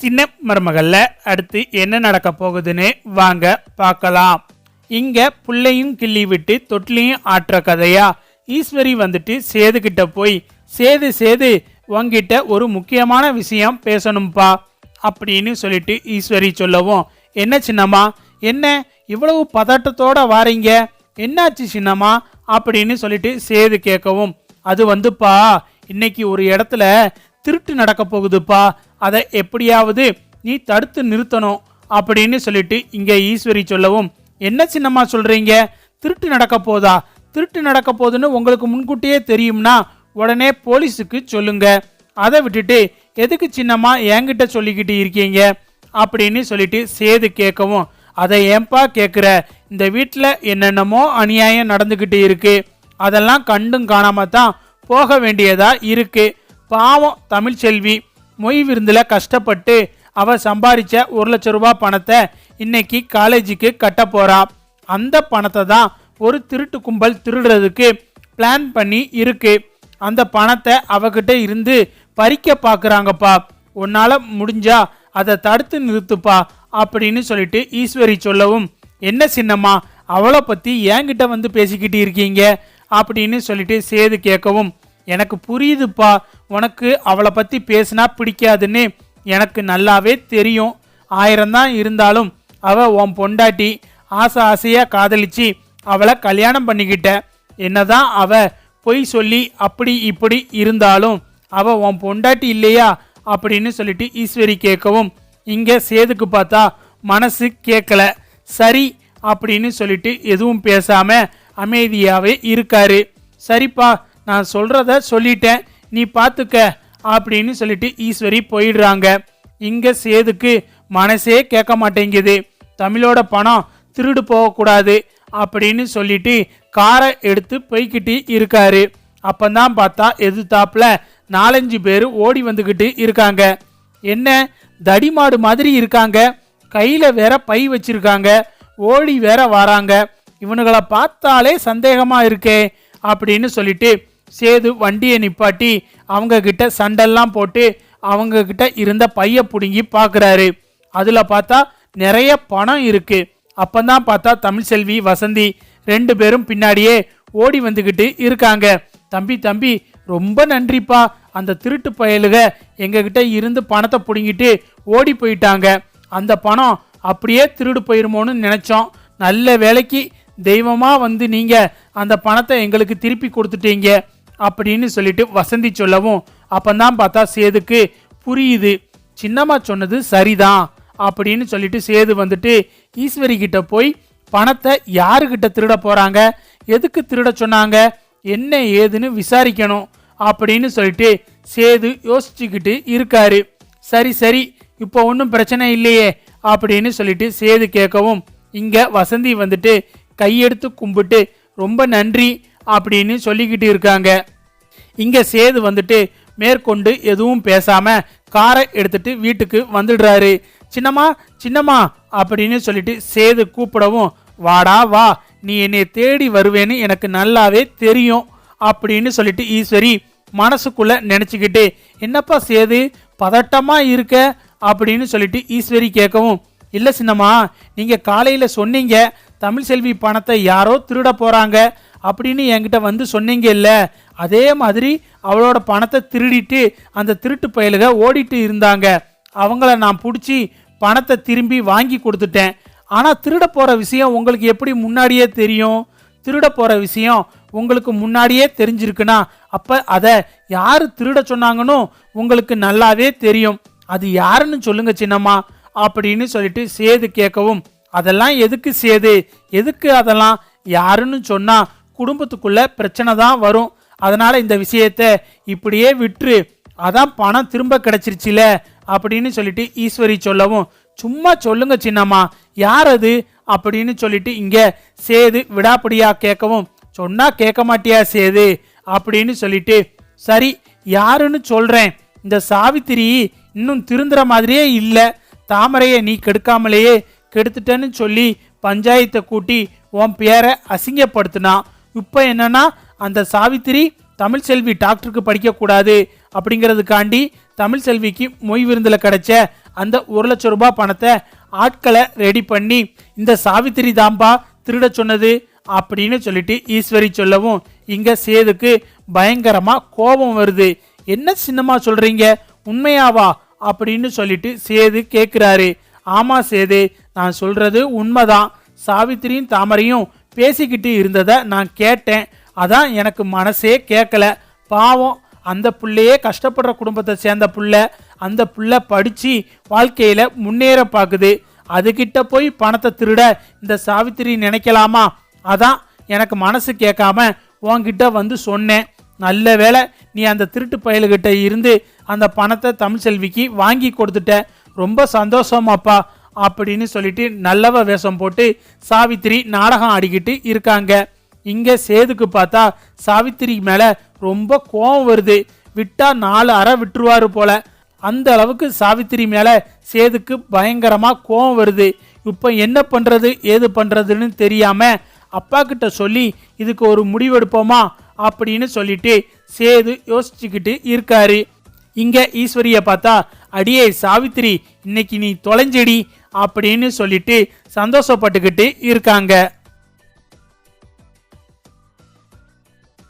சின்ன மருமகளில் அடுத்து என்ன நடக்க போகுதுன்னு வாங்க பார்க்கலாம். இங்கே புள்ளையும் கிள்ளி விட்டு தொட்டிலையும் ஆற்ற கதையா? ஈஸ்வரி வந்துட்டு சேதுக்கிட்ட போய் சேது சேது உங்ககிட்ட ஒரு முக்கியமான விஷயம் பேசணும்ப்பா அப்படின்னு சொல்லிட்டு ஈஸ்வரி சொல்லவும் என்ன சின்னம்மா? என்ன இவ்வளவு பதட்டத்தோட வாரீங்க? என்னாச்சு சின்னம்மா? அப்படின்னு சொல்லிட்டு சேது கேட்கவும் அது வந்துப்பா இன்னைக்கு ஒரு இடத்துல திருட்டு நடக்க போகுதுப்பா. அதை எப்படியாவது நீ தடுத்து நிறுத்தணும் அப்படின்னு சொல்லிட்டு இங்கே ஈஸ்வரி சொல்லவும் என்ன சின்னம்மா சொல்கிறீங்க திருட்டு நடக்க போதா? திருட்டு நடக்க போகுதுன்னு உங்களுக்கு முன்கூட்டியே தெரியும்னா உடனே போலீஸுக்கு சொல்லுங்க. அதை விட்டுட்டு எதுக்கு சின்னம்மா என்கிட்ட சொல்லிக்கிட்டு இருக்கீங்க? அப்படின்னு சொல்லிட்டு சேது கேட்கவும் அதை ஏன்பா கேட்குற இந்த வீட்டில் என்னென்னமோ அநியாயம் நடந்துக்கிட்டு இருக்கு. அதெல்லாம் கண்டும் காணாம தான் போக வேண்டியதாக இருக்கு. பாவம் தமிழ்ச்செல்வி மொய் விருந்தில் கஷ்டப்பட்டு அவ சம்பாதிச்ச ஒரு லட்ச ரூபா பணத்தை இன்னைக்கு காலேஜுக்கு கட்ட போறா. அந்த பணத்தை தான் ஒரு திருட்டு கும்பல் திருடுறதுக்கு பிளான் பண்ணி இருக்கு. அந்த பணத்தை அவகிட்ட இருந்து பறிக்க பார்க்குறாங்கப்பா உன்னால் முடிஞ்சா அதை தடுத்து நிறுத்துப்பா அப்படின்னு சொல்லிட்டு ஈஸ்வரி சொல்லவும் என்ன சின்னம்மா அவளை பற்றி என்கிட்ட வந்து பேசிக்கிட்டு இருக்கீங்க? அப்படின்னு சொல்லிட்டு சேது கேட்கவும் எனக்கு புரியுதுப்பா. உனக்கு அவளை பற்றி பேசினா பிடிக்காதுன்னு எனக்கு நல்லாவே தெரியும். ஆயிரம் தான் இருந்தாலும் அவ உன் பொண்டாட்டி ஆசை ஆசையாக காதலிச்சு அவளை கல்யாணம் பண்ணிக்கிட்ட. என்னதான் அவ பொய் சொல்லி அப்படி இப்படி இருந்தாலும் அவ உன் பொண்டாட்டி இல்லையா அப்படின்னு சொல்லிட்டு ஈஸ்வரி கேட்கவும் இங்கே சேதுக்கு பார்த்தா மனசு கேட்கல. சரி அப்படின்னு சொல்லிட்டு எதுவும் பேசாம அமைதியாகவே இருக்காரு. சரிப்பா நான் சொல்கிறத சொல்லிட்டேன். நீ பார்த்துக்க அப்படின்னு சொல்லிட்டு ஈஸ்வரி போயிடுறாங்க. இங்கே சேதுக்கு மனசே கேட்க மாட்டேங்குது. தமிழோட பணம் திருடு போகக்கூடாது அப்படின்னு சொல்லிட்டு காரை எடுத்து போய்கிட்டு இருக்காரு. அப்பந்தான் பார்த்தா எதிர்த்தாப்புல நாலஞ்சு பேர் ஓடி வந்துக்கிட்டு இருக்காங்க. என்ன தடிமாடு மாதிரி இருக்காங்க. கையில் வேற பை வச்சிருக்காங்க. ஓடி வேற வராங்க. இவனுங்களை பார்த்தாலே சந்தேகமாக இருக்கே அப்படின்னு சொல்லிட்டு சேது வண்டியை நிப்பாட்டி அவங்கக்கிட்ட சண்டெல்லாம் போட்டு அவங்கக்கிட்ட இருந்த பைய பிடுங்கி பார்க்குறாரு அதில் பார்த்தா நிறைய பணம் இருக்கு. அப்பந்தான் பார்த்தா தமிழ்செல்வி வசந்தி ரெண்டு பேரும் பின்னாடியே ஓடி வந்துக்கிட்டு இருக்காங்க. தம்பி தம்பி ரொம்ப நன்றிப்பா. அந்த திருட்டு பயலுக எங்ககிட்ட இருந்து பணத்தை பிடுங்கிட்டு ஓடி போயிட்டாங்க. அந்த பணம் அப்படியே திருடு போயிருமோன்னு நினச்சோம். நல்ல வேலைக்கு தெய்வமாக வந்து நீங்கள் அந்த பணத்தை எங்களுக்கு திருப்பி கொடுத்துட்டீங்க. அப்படின்னு சொல்லிட்டு வசந்தி சொல்லவும் அப்பந்தான் பார்த்தா சேதுக்கு புரியுது. சின்னம்மா சொன்னது சரிதான் அப்படின்னு சொல்லிட்டு சேது வந்துட்டு ஈஸ்வரி கிட்ட போய் பணத்தை யாருக்கிட்ட திருட போறாங்க? எதுக்கு திருட சொன்னாங்க? என்ன ஏதுன்னு விசாரிக்கணும் அப்படின்னு சொல்லிட்டு சேது யோசிச்சுக்கிட்டு இருக்காரு. சரி சரி இப்போ ஒன்றும் பிரச்சனை இல்லையே அப்படின்னு சொல்லிட்டு சேது கேட்கவும் இங்க வசந்தி வந்துட்டு கையெடுத்து கும்பிட்டு ரொம்ப நன்றி அப்படின்னு சொல்லிக்கிட்டு இருக்காங்க. இங்கே சேது வந்துட்டு மேற்கொண்டு எதுவும் பேசாமல் காரை எடுத்துட்டு வீட்டுக்கு வந்துடுறாரு. சின்னம்மா சின்னம்மா அப்படின்னு சொல்லிட்டு சேது கூப்பிடவும் வாடா வா. நீ என்னை தேடி வருவேன்னு எனக்கு நல்லாவே தெரியும் அப்படின்னு சொல்லிட்டு ஈஸ்வரி மனசுக்குள்ள நினச்சிக்கிட்டு என்னப்பா சேது பதட்டமாக இருக்க? அப்படின்னு சொல்லிட்டு ஈஸ்வரி கேட்கவும் இல்லை சின்னம்மா நீங்கள் காலையில் சொன்னீங்க தமிழ்செல்வி பணத்தை யாரோ திருட போகிறாங்க அப்படின்னு என்கிட்ட வந்து சொன்னீங்க இல்லை? அதே மாதிரி அவளோட பணத்தை திருடிட்டு அந்த திருட்டு பயலுக ஓடிட்டு இருந்தாங்க. அவங்கள நான் பிடிச்சி பணத்தை திரும்பி வாங்கி கொடுத்துட்டேன். ஆனால் திருட போகிற விஷயம் உங்களுக்கு எப்படி முன்னாடியே தெரியும்? திருட போகிற விஷயம் உங்களுக்கு முன்னாடியே தெரிஞ்சிருக்குன்னா அப்போ அதை யார் திருட சொன்னாங்கன்னு உங்களுக்கு நல்லாவே தெரியும். அது யாருன்னு சொல்லுங்க சின்னம்மா அப்படின்னு சொல்லிட்டு சேது கேட்கவும் அதெல்லாம் எதுக்கு சேது? எதுக்கு அதெல்லாம்? யாருன்னு சொன்னால் குடும்பத்துக்குள்ள பிரச்சனை தான் வரும். அதனால் இந்த விஷயத்த இப்படியே விட்டுரு. அதான் பணம் திரும்ப கிடச்சிருச்சுல அப்படின்னு சொல்லிட்டு ஈஸ்வரி சொல்லவும் சும்மா சொல்லுங்க சின்னம்மா யார் அது? அப்படின்னு சொல்லிட்டு இங்கே சேது விடாப்படியா கேட்கவும் சொன்னால் கேட்க மாட்டியா சேது? அப்படின்னு சொல்லிட்டு சரி யாருன்னு சொல்கிறேன் இந்த சாவித்திரி இன்னும் திருந்துற மாதிரியே இல்லை. தாமரையை நீ கெடுக்காமலேயே கெடுத்துட்டேன்னு சொல்லி பஞ்சாயத்தை கூட்டி உன் பேரை அசிங்கப்படுத்தினா இப்போ என்னன்னா அந்த சாவித்திரி தமிழ்செல்வி டாக்டருக்கு படிக்கக்கூடாது அப்படிங்கிறதுக்காண்டி தமிழ்செல்விக்கு மொய் விருந்தில் கிடைச்ச அந்த ஒரு லட்சம் ரூபாய் பணத்தை ஆட்களை ரெடி பண்ணி இந்த சாவித்திரி தாம்பா திருட சொன்னது அப்படின்னு சொல்லிட்டு ஈஸ்வரி சொல்லவும் இங்கே சேதுக்கு பயங்கரமாக கோபம் வருது. என்ன சின்னமா சொல்கிறீங்க உண்மையாவா? அப்படின்னு சொல்லிட்டு சேது கேட்குறாரு ஆமா சேது நான் சொல்றது உண்மைதான். சாவித்திரியும் தாமரையும் பேசிக்கிட்டு இருந்ததை நான் கேட்டேன். அதான் எனக்கு மனசே கேட்கல பாவம் அந்த பிள்ளையே கஷ்டப்படுற குடும்பத்தை சேர்ந்த புள்ள அந்த புள்ள படித்து வாழ்க்கையில் முன்னேற பார்க்குது அதுகிட்ட போய் பணத்தை திருட இந்த சாவித்திரி நினைக்கலாமா? அதான் எனக்கு மனசு கேட்காம உன்கிட்ட வந்து சொன்னேன். நல்ல வேளை நீ அந்த திருட்டு பயலுகிட்ட இருந்து அந்த பணத்தை தமிழ்செல்விக்கு வாங்கி கொடுத்துட்ட. ரொம்ப சந்தோஷமாப்பா அப்படின்னு சொல்லிட்டு நல்லவ வேஷம் போட்டு சாவித்திரி நாடகம் ஆடிக்கிட்டு இருக்காங்க. இங்கே சேதுக்கு பார்த்தா சாவித்திரி மேலே ரொம்ப கோபம் வருது. விட்டா நாலு அறை விட்டுருவாரு போல. அந்த அளவுக்கு சாவித்திரி மேலே சேதுக்கு பயங்கரமாக கோபம் வருது. இப்போ என்ன பண்ணுறது ஏது பண்ணுறதுன்னு தெரியாமல் அப்பா கிட்ட சொல்லி இதுக்கு ஒரு முடிவெடுப்போமா அப்படின்னு சொல்லிட்டு சேது யோசிச்சுக்கிட்டு இருக்காரு. இங்கே ஈஸ்வரியை பார்த்தா அடியே சாவித்திரி இன்னைக்கு நீ தொலைஞ்சடி அப்படின்னு சொல்லிட்டு சந்தோஷப்பட்டுக்கிட்டு இருக்காங்க.